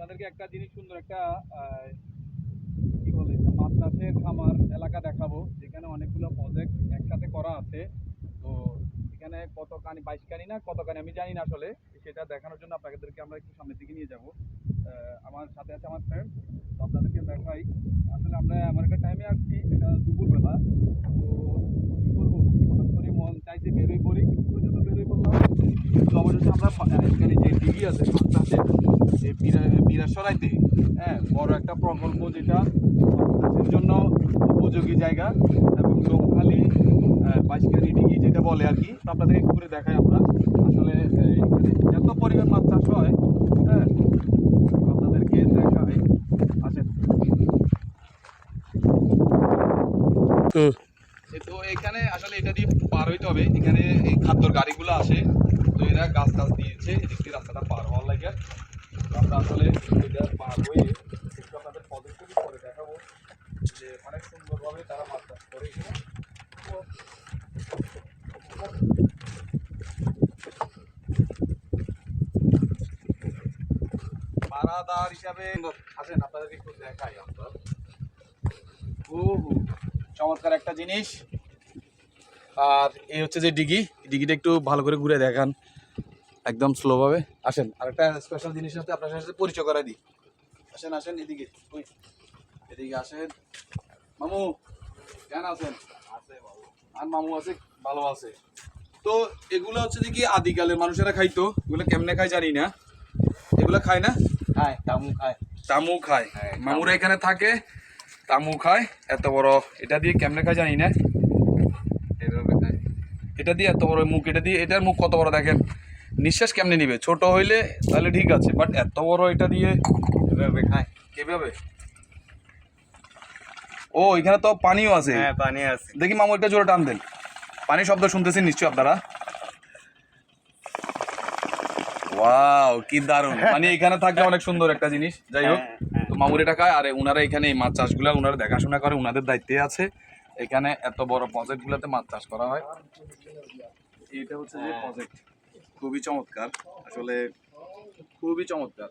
আপনাদেরকে একটা জিনিস সুন্দর একটা কি বলে চাষের খামার এলাকা দেখাবো, যেখানে অনেকগুলো প্রজেক্ট একসাথে করা আছে। তো এখানে কত কানি বাইশ কানি না কত কানি আমি জানি না আসলে, সেটা দেখানোর জন্য আপনাদেরকে আমরা একটু সামনের দিকে নিয়ে যাব। আমার সাথে আছে আমার ফ্রেন্ড তো আপনাদেরকে দেখাই। আসলে আমরা এমন একটা টাইমে আসছি, এটা দুপুরবেলা। তো কি করব? হঠাৎ করে মন চাইছে বেরোই পড়ি ওই জন্য বেরোই পড়লাম। তো অবশেষে আমরা এখানে যে ডিগি আছে এই বিরাসরাইতে। হ্যাঁ বড় একটা প্রকল্প যেটা চাষের জন্য উপযোগী জায়গা এবং ডোমখালি বাইশকারি ডিগি যেটা বলে আর কি আপনাদেরকে ঘুরে দেখাই আমরা। আসলে এত পরিমাণ মাছ চাষ হয় হ্যাঁ আপনাদেরকে দেখাই। আসেন। তো এখানে আসলে এটা দিয়ে পার হইতে হবে। এখানে এই খাদ্যর গাড়িগুলো আসে তো এরা গাছ টাছ দিয়েছে এদিক দিয়ে রাস্তাটা পার হওয়ার লাগে। আমরা আসলে এটা পার হয়ে একটু আপনাদের পদক্ষেপ করে দেখাবো যে অনেক সুন্দরভাবে তারা মাছ চাষ করে পাড়াদার হিসাবে আসেন, আপনাদেরকে একটু দেখাই আমরা। ও চমৎকার একটা জিনিস। আর এই হচ্ছে যে ডিগি, ডিগিটা একটু ভালো করে ঘুরে দেখান। একদম স্লোভাবে আসেন আর একটা স্পেশাল জিনিস সাথে আপনার সাথে পরিচয় করাই দিই। আসেন আসেন এদিকে এদিকে আসেন। মামু কেন আছেন? আর মামু আছে? ভালো আছে। তো এগুলো হচ্ছে যে কি আদিকালের মানুষেরা খাইতো এগুলো কেমনে খায় জানি না। এগুলো খায় না? খায় তামু খায়। তামু খায়। হ্যাঁ, মামুরা এখানে থাকে তামু খায় এত বড় এটা দিয়ে কেমনে খায় জানি না। এটা দিয়ে এত বড় মুখ এটা দিয়ে এটার মুখ কত বড় দেখেন। নিঃশ্বাস কেমনে নিবে? ছোট হইলে তাহলে ঠিক আছে বাট এত বড় এটা দিয়ে এভাবে খায়। কীভাবে ও এখানে তো পানিও আছে। হ্যাঁ পানি আছে। দেখি মামু একটা জোরে টান দেন। পানি শব্দ শুনতেছেন নিশ্চয়ই আপনারা? ওয়াও কি দারুণ। মানে এখানে থাকলে অনেক সুন্দর একটা জিনিস। যাই হোক হ্যাঁ, হ্যাঁ। তো মামুর এটা খায় আর উনারা এখানে এই মাছ চাষগুলা উনারা দেখাশোনা করে উনাদের দায়িত্বে আছে। এখানে এত বড় প্রজেক্ট গুলাতে মাছ চাষ করা হয়। এটা হচ্ছে যে। প্রজেক্ট খুবই চমৎকার। আসলে খুবই চমৎকার।